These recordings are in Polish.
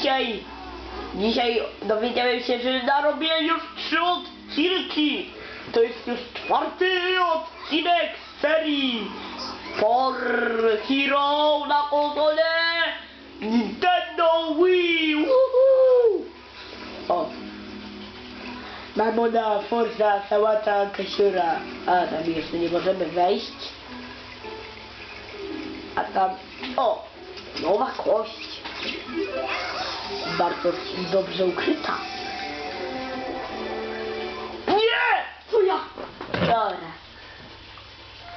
Dzisiaj, dzisiaj dowiedziałem się, że narobię już trzy odcinki. To jest już czwarty odcinek z serii For Hero na konsolę Nintendo Wii. O. Mamona, Forza, sałata, kasiura. A, tam jeszcze nie możemy wejść. A tam... O! Nowa kość. Bardzo dobrze ukryta. Nie! Co ja? Dobra.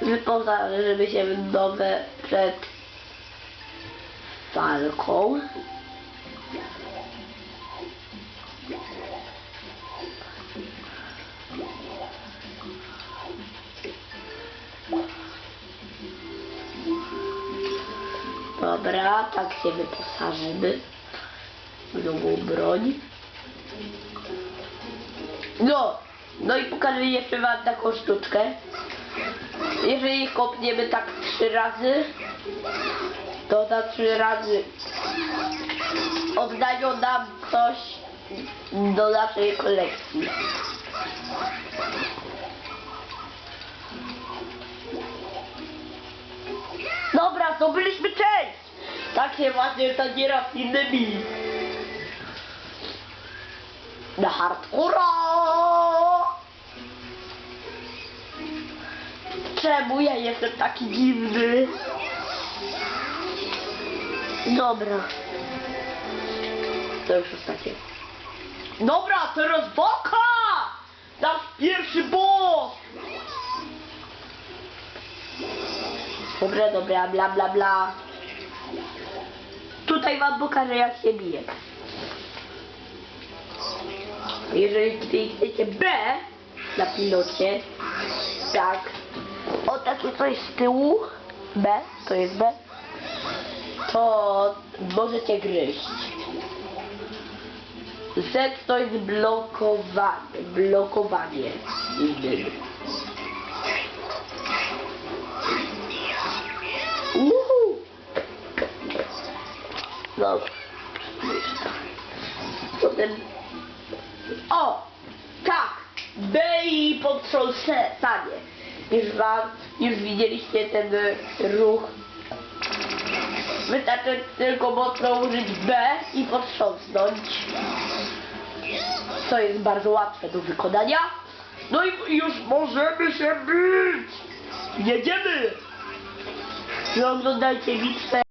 Wyposażymy się w nowe przed walką. Dobra, tak się wyposażymy nową broń. No, no i pokażę jeszcze wam taką sztuczkę. Jeżeli kopniemy tak trzy razy, to za trzy razy oddają nam coś do naszej kolekcji. Dobra, zdobyliśmy część! Tak się właśnie zadziera z innymi. Na hardcora! Czemu ja jestem taki dziwny? Dobra. To już ostatnie. Dobra, teraz Boka! Nasz pierwszy boss! Dobra, dobra, bla bla bla. Tutaj wam pokażę jak się bije. Jeżeli klikniecie B na pilocie, tak, o takie coś z tyłu, B, to jest B, to możecie gryźć. Z to jest blokowanie, blokowanie. Uhu. No. Potem... O! Tak! B i potrząsanie. Już wam, już widzieliście ten ruch. Wystarczy tylko mocno użyć B i potrząsnąć. Co jest bardzo łatwe do wykonania. No i już możemy się bić! Jedziemy! No oglądajcie bitwę.